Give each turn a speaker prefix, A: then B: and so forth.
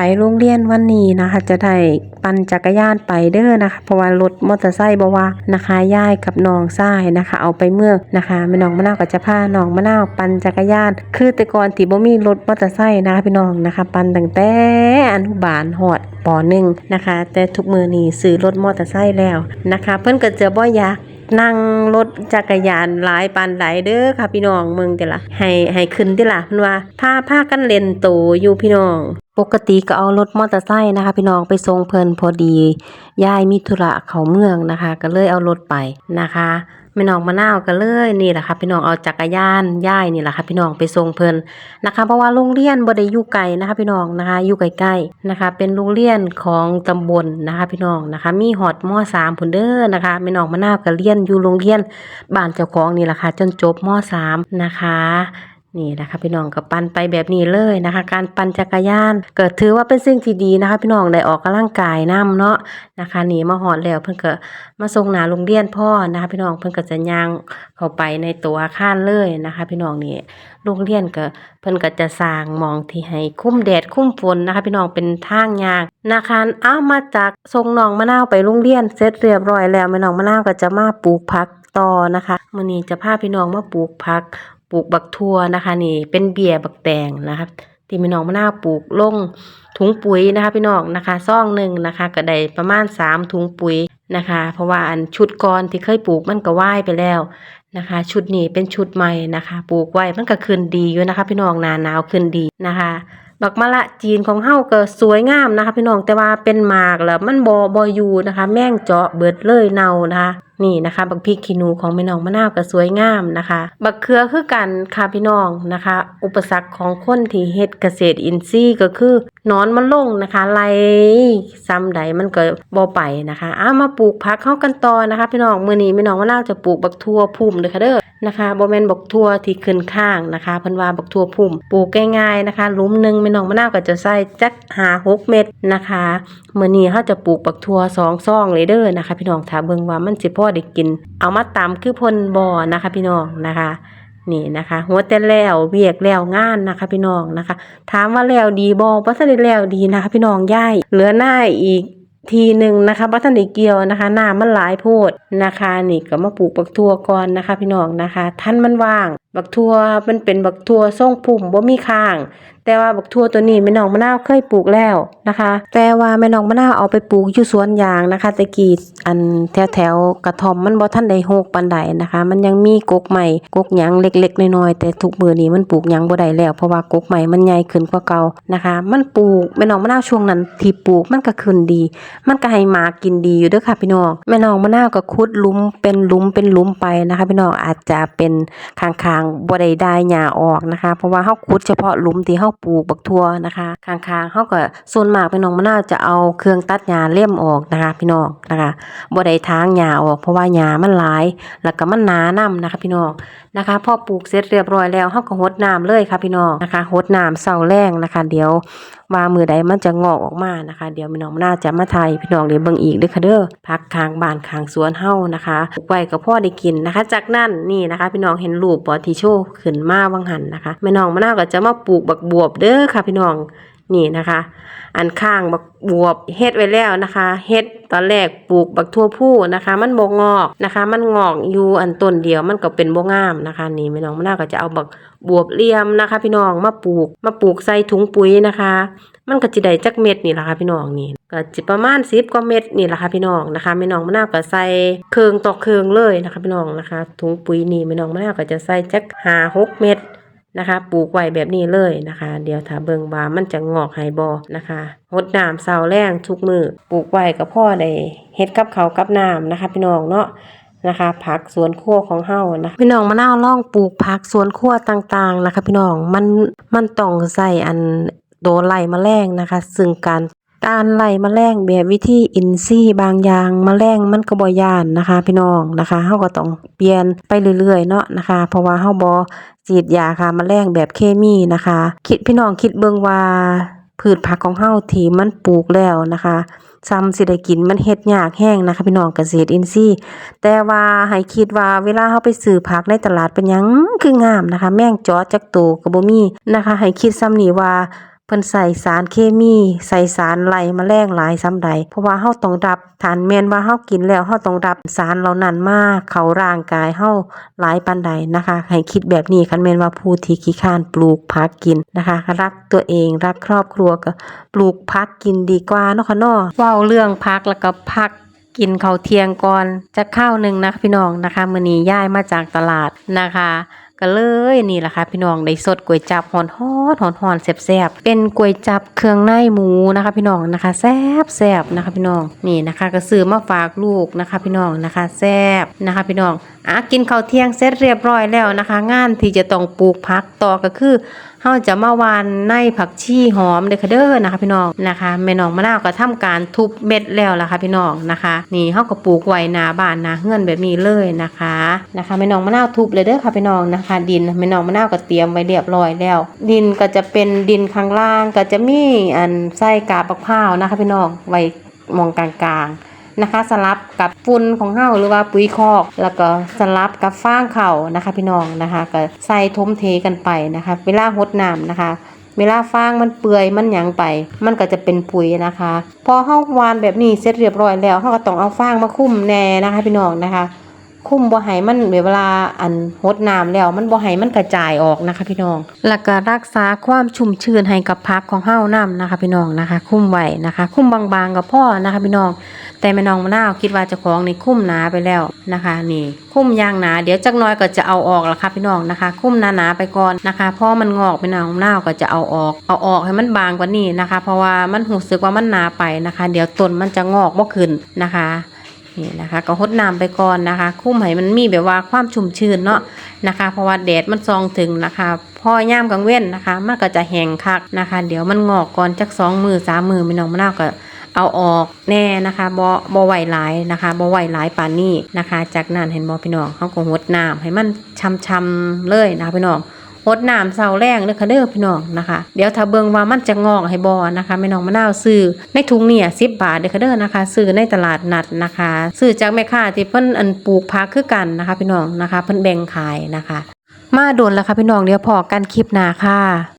A: ไปโรงเรียนวันนี้นะคะ จะได้ปั่นจักรยานไปเด้อนะคะ เพราะว่ารถมอเตอร์ไซค์บ่ว่านะคะย่ายกับน้องชายนะคะ เอาไปเมืองนะคะแม่น้องมะนาวก็จะพาน้องมะนาวปั่นจักรยาน คือแต่ก่อนที่บ่มีรถมอเตอร์ไซค์นะคะพี่น้องนะคะ ปั่นตั้งแต่อนุบาลฮอดป .1 นะคะ แต่ทุกมือนี้ซื้อรถมอเตอร์ไซค์แล้วนะคะ เพิ่นก็จะบ่อยากนั่งรถจักรยานหลายปานหลายเด้อค่ะพี่น้องเมืองเด้อล่ะให้ให้ขึ้นเด้อล่ะพนว่าพาพากันเล่นโตอยู่พี่น้อง ปกติก็เอารถมอเตอร์ไซค์นะคะ พี่น้องไปส่งเพิ่นพอดียายมีธุระเขาเมืองนะคะ ก็เลยเอารถไปนะคะแม่น้องมะนาวก็เลยนี่แหละค่ะพี่น้องเอาจักรยานยายนี่แหละค่ะพี่น้องไปส่งเพิ่นนะคะ เพราะว่าโรงเรียนบ่ได้อยู่ไกลนะคะ พี่น้องนะคะอยู่ใกล้ๆนะคะ เป็นโรงเรียนของตำบลนะคะ พี่น้องนะคะ มีฮอดม .3 พุ่นเด้อนะคะแม่น้องมะนาวก็เรียนอยู่โรงเรียนบ้านเจ้าของนี่แหละค่ะจนจบม .3 นะคะ นี่นะคะพี่น้องก็ปั่นไปแบบนี้เลยนะคะ การปั่นจักรยานเกิดถือว่าเป็นสิ่งที่ดีนะคะ พี่น้องได้ออกกำลังกายนํเนาะนะคะนี่มาหอดแล้วเพิ่นก็มาส่งหนาโรงเรียนพ่อนะคะ พี่น้องเพิ่นก็จะย่างเข้าไปในตัวอาคารเลยนะคะ พี่น้องนี่โรงเรียนก็เพิ่นก็จะสร้างมองที่ให้คุ้มแดดคุ้มฝนนะคะ พี่น้องเป็นทางยางนะคะเอามาจากส่งน้องมะนาวไปโรงเรียนเสร็จเรียบร้อยแล้วแม่น้องมะนาวก็จะมาปลูกผักต่อนะคะมื้อนี้จะพาพี่น้องมาปลูกผัก ปลูกบักทั่วนะคะนี่เป็นเบียร์บักแตงนะคะที่พี่น้องมะนาวปลูกลงถุงปุ๋ยนะคะพี่น้องนะคะซองหนึ่งนะคะก็ได้ประมาณสามถุงปุ๋ยนะคะ เพราะว่าอันชุดก่อนที่เคยปลูกมันก็ว่ายไปแล้วนะคะ ชุดนี้เป็นชุดใหม่นะคะ ปลูกไว้มันก็ขึ้นดีอยู่นะคะ พี่น้องนาหนาวขึ้นดีนะคะ บักมะละจีนของเฮาก็สวยงามนะคะ พี่น้องแต่ว่าเป็นหมากแล้วมันบ่บ่อยู่นะคะ แม่งเจาะเบิดเลยเน่านะคะนี่นะคะบักพริกขี้หนูของแม่น้องมะนาวก็สวยงามนะคะ บักเขือคือกันค่ะพี่น้องนะคะ อุปสรรคของคนที่เฮ็ดเกษตรอินทรีย์ก็คือนอนมันลงนะคะไล่ซ้ำใดมันก็บ่ไปนะคะเอามาปลูกผักเข้ากันต่อนะคะ พี่น้องมื้อนี้แม่น้องมะนาวจะปลูกบักทั่วพุ่มเด้อค่ะเด้อนะคะบ่แม่นบักทั่วที่ขึ้นข้างนะคะเพิ่นว่าบักทั่วพุ่มปลูกง่ายๆนะคะหลุมหนึงแม่น้องมะนาวก็จะใส่จัก5 6เม็ดนะคะมื้อนี้เฮาจะปลูกบักทั่ว2ซองเลยเด้อนะคะ พี่น้องถ้าเบิ่งว่ามันสิพ่อได้กิน เอามาตำคือพ่นบ่อนะคะ พี่น้องนะคะนี่นะคะ หัวแต่แล้วเวียกแล้วงานนะคะ พี่น้องนะคะ ถามว่าแล้วดีบ่บ่ทันได้แล้วดีนะคะ พี่น้องย่ายเหลือหน้าอีกทีหนึ่งนะคะบัทันได้เกี่ยวนะคะน้ำมันหลายโพดนะคะ นี่ก็มาปลูกบักทัวก่อนนะคะ พี่น้องนะคะ ท่านมันว่างบักทั่วมันเป็นบักทั่วทรงพุ่มบ่มีข้าง แต่ว่าบักทั่วตัวนี้แม่น้องมะนาวเคยปลูกแล้วนะคะ แต่ว่าแม่น้องมะนาวเอาไปปลูกอยู่สวนยางนะคะตะกี้อันแถวแถวๆกระท่อมมันบ่ทันได้โฮกปานใดนะคะ มันยังมีกกใหม่กกหยังเล็กๆน้อยๆแต่ทุกมือนี้มันปลูกหยังบ่ได้แล้วเพราะว่ากกใหม่มันใหญ่ขึ้นกว่าเก่านะคะ มันปลูกแม่น้องมะนาวช่วงนั้นที่ปลูกมันก็ขึ้นดี มันก็ให้หมากินดีอยู่เด้อค่ะพี่น้องแม่น้องมะนาวก็ขุดลุมเป็นลุมเป็นลุมไปนะคะ พี่น้องอาจจะเป็นข้างๆบ่ได้ได้หญ้าออกนะคะ เพราะว่าเฮาขุดเฉพาะหลุมที่เฮาปลูกบักทั่วนะคะข้างๆเฮาก็ส่วนมากพี่น้องมะนาวจะเอาเครื่องตัดหญ้าเล่ยมออกนะคะ พี่น้องนะคะบ่ได้ทางหญ้าออก เพราะว่าหญ้ามันหลาย แล้วก็มันหนานํนะคะ พี่น้องนะคะพอปลูกเสร็จเรียบร้อยแล้วเฮาก็หดน้ำเลยค่ะพี่น้องนะคะหดน้ำเซาแรงนะคะ เดี๋ยว ว่ามือใดมันจะงอกออกมานะคะ เดี๋ยวพี่น้องน่าจะมาไทยพี่น้องเดี๋ยวเบิ่งอีกเด้อค่ะเด้อพักค้างบ้านค้างสวนเฮานะคะปลูกไว้ก็พ่อได้กินนะคะ จากนั้นนี่นะคะ พี่น้องเห็นรูปบอที่โชขึ้นมาวังหันนะคะแม่น้องมะนาวก็จะมาปลูกบักบวบเด้อค่ะพี่น้อง นี่นะคะ อันข้างบักบวบเฮ็ดไว้แล้วนะคะ เฮ็ดตอนแรกปลูกบักทั่วผู้นะคะ มันบ่งอกนะคะ มันงอกอยู่อันต้นเดียวมันก็เป็นบ่งามนะคะ นี่แม่น้องมะนาวก็จะเอาบักบวบเลี่ยมนะคะ พี่น้องมาปลูกมาปลูกใส่ถุงปุ๋ยนะคะ มันก็จะได้จักเม็ดนี่แหละค่ะพี่น้องนี่ก็จะประมาณ10กว่าเม็ดนี่แหละค่ะพี่น้องนะคะแม่น้องมะนาวก็ใส่เครื่องต่อเครื่องเลยนะคะพี่น้องนะคะ ถุงปุ๋ยนี่แม่น้องมะนาวก็จะใส่จัก5 6เม็ด นะคะ ปลูกไว้แบบนี้เลยนะคะ เดี๋ยวถ้าเบิ่งว่ามันจะงอกไฮบอนะคะหดน้ำเสาแรงทุกมือปลูกไว้ก็พ่อได้เฮ็ดกับเขากับน้ำนะคะ พี่น้องเนาะนะคะผักสวนครัวของเฮานะพี่น้องมะนาวล่องปลูกผักสวนครัวต่างๆนะคะ พี่น้องมันมันต้องใส่อันโดนไล่แมลงนะคะ ซึ่งการ การไล่แมลงแบบวิธีอินทรีย์บางอย่างมแมลงมันก็บ่ยานนะคะ พี่น้องนะคะเฮาก็ต้องเปลี่ยนไปเรื่อยๆเนาะนะคะ เพราะว่าเฮาบ่ฉีดยาค่ะมแมลงแบบเคมีนะคะ คิดพี่น้องคิดเบิ่งว่าพืชผักของเฮาที่มันปลูกแล้วนะคะซ้ำสิได้กินมันเฮ็ดยากแห้งนะคะ พี่น้องเกษตรอินทรีย์ แต่ว่าให้คิดว่าเวลาเฮาไปซื้อผักในตลาดเป็นหยังคืองามนะคะ แม่งจอจักโตวก็บ่มีนะคะให้คิดซ้ำนี่ว่า เพิ่นใส่สารเคมี ใส่สารไล่แมลงหลายซ้ำใด เพราะว่าเฮาต้องรับฐานแม่นว่าเฮากินแล้วเฮาต้องรับสารเหล่านั้นมาเข้าร่างกายเฮาหลายปานใดนะคะ ให้คิดแบบนี้คันแม่นว่าผู้ที่ขี้ข้านปลูกผักกินนะคะ รักตัวเองรักครอบครัวก็ปลูกผักกินดีกว่าเนาะค่ะเนาะว้าเรื่องผักแล้วก็ผักกินข้าวเที่ยงก่อนจะข้าวหนึ่งนะพี่น้องนะคะมื้อนี้ย้ายมาจากตลาดนะคะ ก็เลยนี่แหละค่ะพี่น้องได้สดก๋วยจับหอนฮอดหอนฮอนแซ่บๆเป็นก๋วยจับเครื่องในหมูนะคะ พี่น้องนะคะแซ่บแซบนะคะ พี่น้องนี่นะคะ ก็ซื้อมาฝากลูกนะคะ พี่น้องนะคะแซ่บนะคะ พี่น้องอะกินข้าวเที่ยงเสร็จเรียบร้อยแล้วนะคะ งานที่จะต้องปลูกพักต่อก็คือเฮาจะมาวานในผักชีหอมเด้อค่ะเด้อนะคะ พี่น้องนะคะแม่น้องมะนาวก็ทำการทุบเม็ดแล้วล่ะค่ะพี่น้องนะคะ นี่เฮาก็ปลูกไว้หน้าบ้านน้าเฮือนแบบนี้เลยนะคะนะคะแม่น้องมะนาวทุบเลยเด้อค่ะพี่น้องนะคะ ดินแม่น้องมะนาวก็เตรียมไว้เรียบร้อยแล้ว ดินก็จะเป็นดินข้างล่างก็จะมีอันไส้กาบมะพร้าวนะคะ พี่น้องไว้มองกลางๆ นะคะสลับกับฝุ่นของเฮาหรือว่าปุ๋ยคอก แล้วก็สลับกับฟางเข่านะคะ พี่น้องนะคะก็ใส่ทมเทกันไปนะคะ เวลาหดน้ำนะคะเวลาฟางมันเปื่อยมันหยังไป มันก็จะเป็นปุ๋ยนะคะ พอเฮาวานแบบนี้เสร็จเรียบร้อยแล้วเฮาก็ต้องเอาฟางมาคุ้มแน่นะคะพี่น้องนะคะ คุ้มบ่ให้มันเวลาอันหดน้ำแล้วมันบ่ให้มันกระจายออกนะคะ พี่น้อง แล้วก็รักษาความชุ่มชื้นให้กับผักของเฮานํนะคะ พี่น้องนะคะ คุ้มไว้นะคะ คุ้มบางๆก็พอนะคะ พี่น้อง แต่แม่น้องมะนาวคิดว่าจ้าของในคุ้มหนาไปแล้วนะคะ นี่ คุ้มยางหนาเดี๋ยวจักน้อยก็จะเอาออกแล้วค่ะพี่น้องนะคะ คุ้มหนาๆไปก่อนนะคะพอมันงอกแม่น้องมะนาวก็จะเอาออก เอาออกให้มันบางกว่านี้นะคะ เพราะว่ามันรู้สึกว่ามันหนาไปนะคะ เดี๋ยวต้นมันจะงอกบ่ขึ้นนะคะนี่นะคะก็หดน้ำไปก่อนนะคะ คุ้มให้มันมีแบบว่าความชุ่มชื้นเนาะนะคะ เพราะว่าแดดมันซองถึงนะคะพอย่ามกลางเว้นนะคะ มันก็จะแห้งคักนะคะ เดี๋ยวมันงอกก่อนจักสองมือสามมือแม่น้องมะนาวก็ เอาออกแน่นะคะบ่บ่ไหวหลายนะคะบ่ไหวหลายปานนี้นะคะ จากนั้นเห็นบ่พี่น้องเขาก็หดน้ำให้มันช่ำๆเลยนะคะพี่น้องหดน้ำเสาแรงเด้อค่ะเด้อพี่น้องนะคะ เดี๋ยวถ้าเบิ่งว่ามันจะงอกให้บ่นะคะแม่น้องมะนาวซื้อในถุงเนี่ย10บบาทเด้อค่ะเด้อนะคะซื้อในตลาดนัดนะคะซื้อจากแม่ค้าที่เพิ่นอันปลูกผักคือกันนะคะ พี่น้องนะคะเพิ่นแบ่งขายนะคะ มาโดนแล้วค่ะพี่น้องเดี๋ยวพอกันคลิปหน้าค่ะ